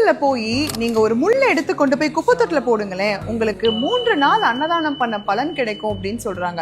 கோவில்ல போய் நீங்க ஒரு முள்ளை எடுத்து கொண்டு போய் குப்பத்தொட்டில் போடுங்களேன். உங்களுக்கு மூன்று நாள் அன்னதானம் பண்ண பலன் கிடைக்கும் அப்படின்னு சொல்றாங்க.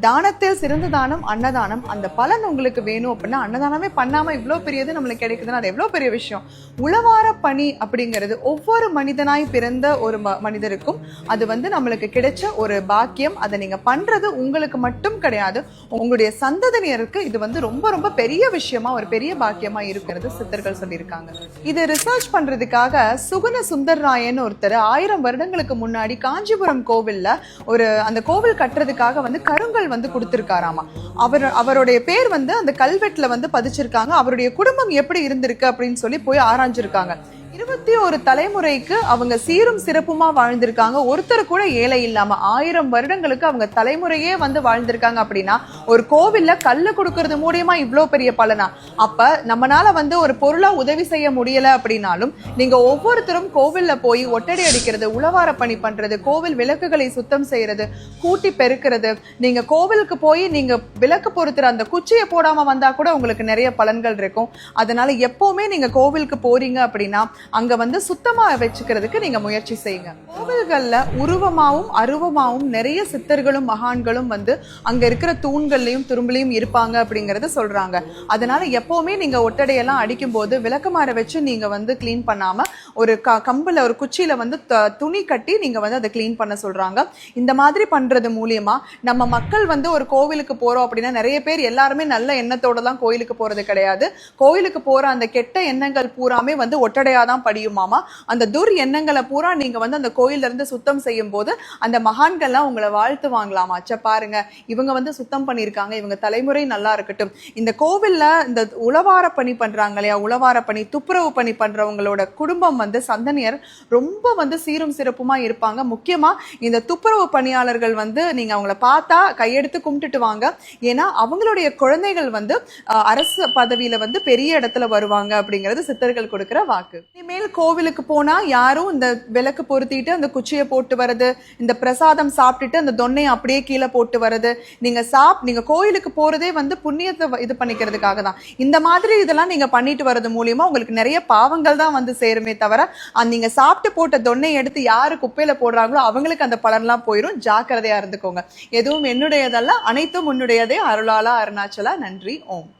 தானத்தில் சிறந்த தானம் அன்னதானம். அந்த பலன் உங்களுக்கு வேணும் அப்படின்னா அன்னதானமே பண்ணாம இவ்வளோ பெரியது நம்மளுக்கு கிடைக்குதுன்னா அது எவ்வளோ பெரிய விஷயம்? உளவார பணி அப்படிங்கிறது ஒவ்வொரு மனிதனாய் பிறந்த ஒரு ம- மனிதருக்கும் அது வந்து நம்மளுக்கு கிடைச்ச ஒரு பாக்கியம். அதை நீங்க பண்றது உங்களுக்கு மட்டும் கிடையாது. உங்களுடைய சந்ததியினருக்கு இது வந்து ரொம்ப ரொம்ப பெரிய விஷயமா ஒரு பெரிய பாக்கியமா இருக்கிறது சித்தர்கள் சொல்லியிருக்காங்க. இது ரிசர்ச் பண்றதுக்காக சுகுண சுந்தர் ராயன் ஒருத்தர் ஆயிரம் வருடங்களுக்கு முன்னாடி காஞ்சிபுரம் கோவில்ல ஒரு அந்த கோவில் கட்டுறதுக்காக வந்து கருங்கல் வந்து கொடுத்துருக்காராமா. அவர் அவருடைய பேர் வந்து அந்த கல்வெட்டுல வந்து பதிச்சிருக்காங்க. அவருடைய குடும்பம் எப்படி இருந்திருக்கு அப்படின்னு சொல்லி போய் ஆராய்ஞ்சிருக்காங்க. இருபத்தி ஒரு தலைமுறைக்கு அவங்க சீரும் சிறப்புமா வாழ்ந்திருக்காங்க. ஒருத்தர் கூட ஏழை இல்லாம ஆயிரம் வருடங்களுக்கு அவங்க தலைமுறையே வந்து வாழ்ந்திருக்காங்க அப்படின்னா ஒரு கோவில்ல கல்ல கொடுக்கறது மூலியமா இவ்வளோ பெரிய பலனா? அப்ப நம்மளால வந்து ஒரு பொருளா உதவி செய்ய முடியல அப்படின்னாலும் நீங்க ஒவ்வொருத்தரும் கோவில்ல போய் ஒட்டடை அடிக்கிறது உளவார பணி பண்றது கோவில் விளக்குகளை சுத்தம் செய்யறது கூட்டி பெருக்கிறது நீங்க கோவிலுக்கு போய் நீங்க விளக்கு பொறுத்துற அந்த குச்சியை போடாம வந்தா கூட உங்களுக்கு நிறைய பலன்கள் இருக்கும். அதனால எப்பவுமே நீங்க கோவிலுக்கு போறீங்க அப்படின்னா அங்க வந்து சுத்தமா வச்சுக்கிறதுக்கு நீங்க முயற்சி செய்யுங்க. கோவில்கள்ல உருவமாவும் அருவமாவும் நிறைய சித்தர்களும் மகான்களும் வந்து அங்க இருக்கிற தூண்கள்லயும் துரும்புலையும் இருப்பாங்க அப்படிங்கறத சொல்றாங்க. அதனால எப்பவுமே நீங்க ஒட்டடையெல்லாம் அடிக்கும் போது விளக்கமாற வச்சு நீங்க வந்து க்ளீன் பண்ணாம ஒரு க கம்புல ஒரு குச்சியில வந்து துணி கட்டி நீங்க வந்து அதை க்ளீன் பண்ண சொல்றாங்க. இந்த மாதிரி பண்றது மூலியமா நம்ம மக்கள் வந்து ஒரு கோவிலுக்கு போறோம் அப்படின்னா நிறைய பேர் எல்லாருமே நல்ல எண்ணத்தோட தான் கோயிலுக்கு போறது கிடையாது. கோயிலுக்கு போற அந்த கெட்ட எண்ணங்கள் பூராமே வந்து ஒட்டடையாக தான் படியுமாமா அந்த துர் எண்ணங்களை பூரா நீங்க வந்து அந்த கோயில்ல இருந்து சுத்தம் செய்யும் போது அந்த மகான்கள்லாம் உங்களை வாழ்த்துவாங்களாமா. அச்ச பாருங்க. இவங்க வந்து சுத்தம் பண்ணியிருக்காங்க. இவங்க தலைமுறை நல்லா இருக்கட்டும். இந்த கோவில்ல இந்த உளவார பணி பண்றாங்க இல்லையா? உளவார பணி துப்புரவு பணி பண்றவங்களோட குடும்பம் வந்து சந்தனியர் ரொம்ப வந்து சீரும் சிறப்புமா இருப்பாங்க. முக்கியமா இந்த துப்புரவு பணியாளர்கள் வந்து நீங்க அவங்கள பார்த்தா கையெடுத்து கும்பிட்டுட்டு வாங்க. ஏன்னா அவங்களுடைய குழந்தைகள் வந்து அரசு பதவியில வந்து பெரிய இடத்துல வருவாங்க அப்படிங்கிறது சித்தர்கள் கொடுக்கிற வாக்கு. இனிமேல் கோவிலுக்கு போனா யாரும் இந்த விளக்கு பொருத்திட்டு அந்த குச்சியை போட்டு வர்றது இந்த பிரசாதம் சாப்பிட்டுட்டு அந்த தொன்னையை அப்படியே கீழே போட்டு வர்றது நீங்க சாப் நீங்க கோயிலுக்கு போறதே வந்து புண்ணியத்தை இது பண்ணிக்கிறதுக்காக தான். இந்த மாதிரி இதெல்லாம் நீங்க பண்ணிட்டு வர்றது மூலியமா உங்களுக்கு நிறைய பாவங்கள் தான் வந்து சேருமே தவிர அந்த நீங்க சாப்பிட்டு போட்ட தொன்னையை எடுத்து யாரு குப்பையில போடுறாங்களோ அவங்களுக்கு அந்த பலன்லாம் போயிடும் ஜாக்கிரதையா இருந்துக்கோங்க. எதுவும் என்னுடையதல்ல அனைத்தும் உன்னுடையதே. அருளாலா அருணாச்சலா நன்றி. ஓம்.